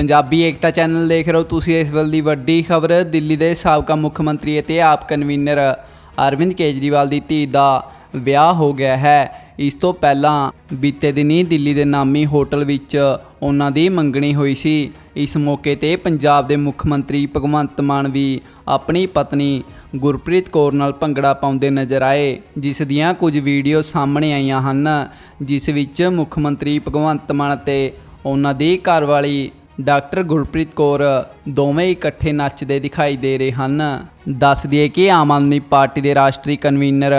ਪੰਜਾਬੀ ਏਕਤਾ channel ਦੇਖ ਰਹੇ ਹੋ ਤੁਸੀਂ ਇਸ ਵੇਲੇ ਦੀ ਵੱਡੀ ਖਬਰ, ਦਿੱਲੀ ਦੇ ਸਾਬਕਾ ਮੁੱਖ ਮੰਤਰੀ ਅਤੇ ਆਪ ਕਨਵੀਨਰ ਅਰਵਿੰਦ ਕੇਜਰੀਵਾਲ ਦੀ ਧੀ ਦਾ ਵਿਆਹ ਹੋ ਗਿਆ ਹੈ। ਇਸ ਤੋਂ ਪਹਿਲਾਂ ਬੀਤੇ ਦਿਨੀ ਦਿੱਲੀ ਦੇ ਨਾਮੀ ਹੋਟਲ ਵਿੱਚ ਉਹਨਾਂ ਦੀ ਮੰਗਣੀ ਹੋਈ ਸੀ। ਇਸ ਮੌਕੇ ਤੇ ਪੰਜਾਬ ਦੇ ਮੁੱਖ ਮੰਤਰੀ ਭਗਵੰਤ ਮਾਨ ਵੀ ਆਪਣੀ ਪਤਨੀ ਗੁਰਪ੍ਰੀਤ ਕੌਰ ਨਾਲ ਭੰਗੜਾ ਪਾਉਂਦੇ ਨਜ਼ਰ ਆਏ, ਜਿਸ ਦੀਆਂ ਕੁਝ ਵੀਡੀਓ ਸਾਹਮਣੇ ਆਈਆਂ ਹਨ, ਜਿਸ ਵਿੱਚ ਮੁੱਖ ਮੰਤਰੀ ਭਗਵੰਤ ਮਾਨ ਅਤੇ ਉਹਨਾਂ ਦੀ ਘਰਵਾਲੀ ਡਾਕਟਰ ਗੁਰਪ੍ਰੀਤ ਕੌਰ ਦੋਵੇਂ ਇਕੱਠੇ ਨੱਚਦੇ ਦਿਖਾਈ ਦੇ ਰਹੇ ਹਨ। ਦੱਸ ਦਈਏ ਕਿ ਆਮ ਆਦਮੀ ਪਾਰਟੀ ਦੇ ਰਾਸ਼ਟਰੀ ਕਨਵੀਨਰ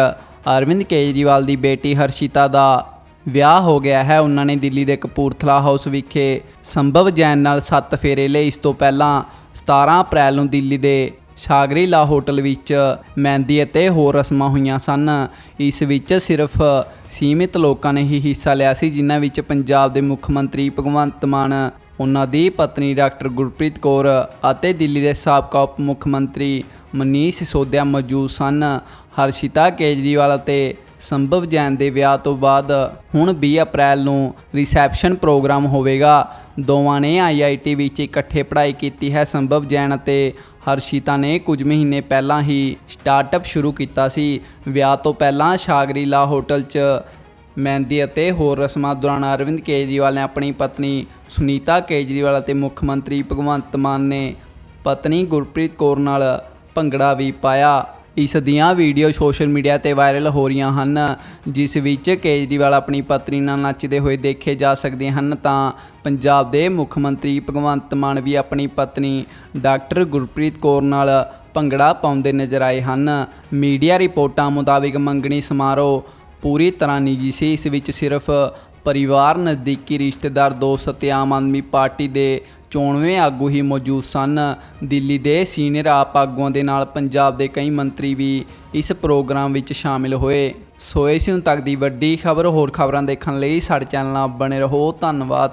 ਅਰਵਿੰਦ ਕੇਜਰੀਵਾਲ ਦੀ ਬੇਟੀ ਹਰਸ਼ਿਤਾ ਦਾ ਵਿਆਹ ਹੋ ਗਿਆ ਹੈ। ਉਹਨਾਂ ਨੇ ਦਿੱਲੀ ਦੇ ਕਪੂਰਥਲਾ ਹਾਊਸ ਵਿਖੇ ਸੰਭਵ ਜੈਨ ਨਾਲ ਸੱਤ ਫੇਰੇ ਲਏ। ਇਸ ਤੋਂ ਪਹਿਲਾਂ 17 ਅਪ੍ਰੈਲ ਨੂੰ ਦਿੱਲੀ ਦੇ ਸ਼ਾਗਰੀ ਲਾ ਹੋਟਲ ਵਿੱਚ ਮਹਿੰਦੀ ਅਤੇ ਹੋਰ ਰਸਮਾਂ ਹੋਈਆਂ ਸਨ। ਇਸ ਵਿੱਚ ਸਿਰਫ ਸੀਮਿਤ ਲੋਕਾਂ ਨੇ ਹੀ ਹਿੱਸਾ ਲਿਆ ਸੀ, ਜਿਨ੍ਹਾਂ ਵਿੱਚ ਪੰਜਾਬ ਦੇ ਮੁੱਖ ਮੰਤਰੀ ਭਗਵੰਤ ਮਾਨ ਉਹਨਾਂ ਦੀ ਪਤਨੀ ਡਾਕਟਰ ਗੁਰਪ੍ਰੀਤ ਕੌਰ ਅਤੇ ਦਿੱਲੀ ਦੇ ਸਾਬਕਾ ਉਪ ਮੁੱਖ ਮੰਤਰੀ ਮਨੀਸ਼ ਸਿਸੋਦੀਆ ਮੌਜੂਦ ਸਨ। ਹਰਸ਼ਿਤਾ ਕੇਜਰੀਵਾਲ ਅਤੇ ਸੰਭਵ ਜੈਨ ਦੇ ਵਿਆਹ ਤੋਂ ਬਾਅਦ ਹੁਣ 20 ਅਪ੍ਰੈਲ ਨੂੰ ਰਿਸੈਪਸ਼ਨ ਪ੍ਰੋਗਰਾਮ ਹੋਵੇਗਾ। ਦੋਵਾਂ ਨੇ ਆਈਆਈਟੀ ਵਿੱਚ ਇਕੱਠੇ ਪੜ੍ਹਾਈ ਕੀਤੀ ਹੈ। ਸੰਭਵ ਜੈਨ ਅਤੇ ਹਰਸ਼ਿਤਾ ਨੇ ਕੁਝ ਮਹੀਨੇ ਪਹਿਲਾਂ ਹੀ ਸਟਾਰਟਅਪ ਸ਼ੁਰੂ ਕੀਤਾ ਸੀ। ਵਿਆਹ ਤੋਂ ਪਹਿਲਾਂ ਸ਼ਾਗਰੀਲਾ ਹੋਟਲ 'ਚ ਮਹਿੰਦੀ ਅਤੇ ਹੋਰ ਰਸਮਾਂ ਦੌਰਾਨ ਅਰਵਿੰਦ ਕੇਜਰੀਵਾਲ ਨੇ ਆਪਣੀ ਪਤਨੀ ਸੁਨੀਤਾ ਕੇਜਰੀਵਾਲ ਅਤੇ ਮੁੱਖ ਮੰਤਰੀ ਭਗਵੰਤ ਮਾਨ ਨੇ ਪਤਨੀ ਗੁਰਪ੍ਰੀਤ ਕੌਰ ਨਾਲ ਭੰਗੜਾ ਵੀ ਪਾਇਆ। ਇਸ ਦੀਆਂ ਵੀਡੀਓ ਸੋਸ਼ਲ ਮੀਡੀਆ ਤੇ ਵਾਇਰਲ ਹੋ ਰਹੀਆਂ ਹਨ, ਜਿਸ ਵਿੱਚ ਕੇਜਰੀਵਾਲ ਆਪਣੀ ਪਤਨੀ ਨਾਲ ਨੱਚਦੇ ਹੋਏ ਦੇਖੇ ਜਾ ਸਕਦੇ ਹਨ। ਤਾਂ ਪੰਜਾਬ ਦੇ ਮੁੱਖ ਮੰਤਰੀ ਭਗਵੰਤ ਮਾਨ ਵੀ ਆਪਣੀ ਪਤਨੀ ਡਾਕਟਰ ਗੁਰਪ੍ਰੀਤ ਕੌਰ ਨਾਲ ਭੰਗੜਾ ਪਾਉਂਦੇ ਨਜ਼ਰ ਆਏ ਹਨ। ਮੀਡੀਆ ਰਿਪੋਰਟਾਂ ਮੁਤਾਬਿਕ ਮੰਗਣੀ ਸਮਾਰੋਹ ਪੂਰੀ ਤਰ੍ਹਾਂ ਨਿੱਜੀ ਸੀ। ਇਸ ਵਿੱਚ ਸਿਰਫ ਪਰਿਵਾਰ ਨਜ਼ਦੀਕੀ ਰਿਸ਼ਤੇਦਾਰ, ਦੋਸਤ ਅਤੇ ਆਮ ਆਦਮੀ ਪਾਰਟੀ ਦੇ ਚੋਣਵੇਂ ਆਗੂ ਹੀ ਮੌਜੂਦ ਸਨ। ਦਿੱਲੀ ਦੇ ਸੀਨੀਅਰ ਆਪ ਆਗੂਆਂ ਦੇ ਨਾਲ ਪੰਜਾਬ ਦੇ ਕਈ ਮੰਤਰੀ ਵੀ ਇਸ ਪ੍ਰੋਗਰਾਮ ਵਿੱਚ ਸ਼ਾਮਿਲ ਹੋਏ। ਸੋ ਇਸ ਹੁਣ ਤੱਕ ਦੀ ਵੱਡੀ ਖਬਰ। ਹੋਰ ਖਬਰਾਂ ਦੇਖਣ ਲਈ ਸਾਡੇ ਚੈਨਲ ਨਾਲ ਬਣੇ ਰਹੋ। ਧੰਨਵਾਦ।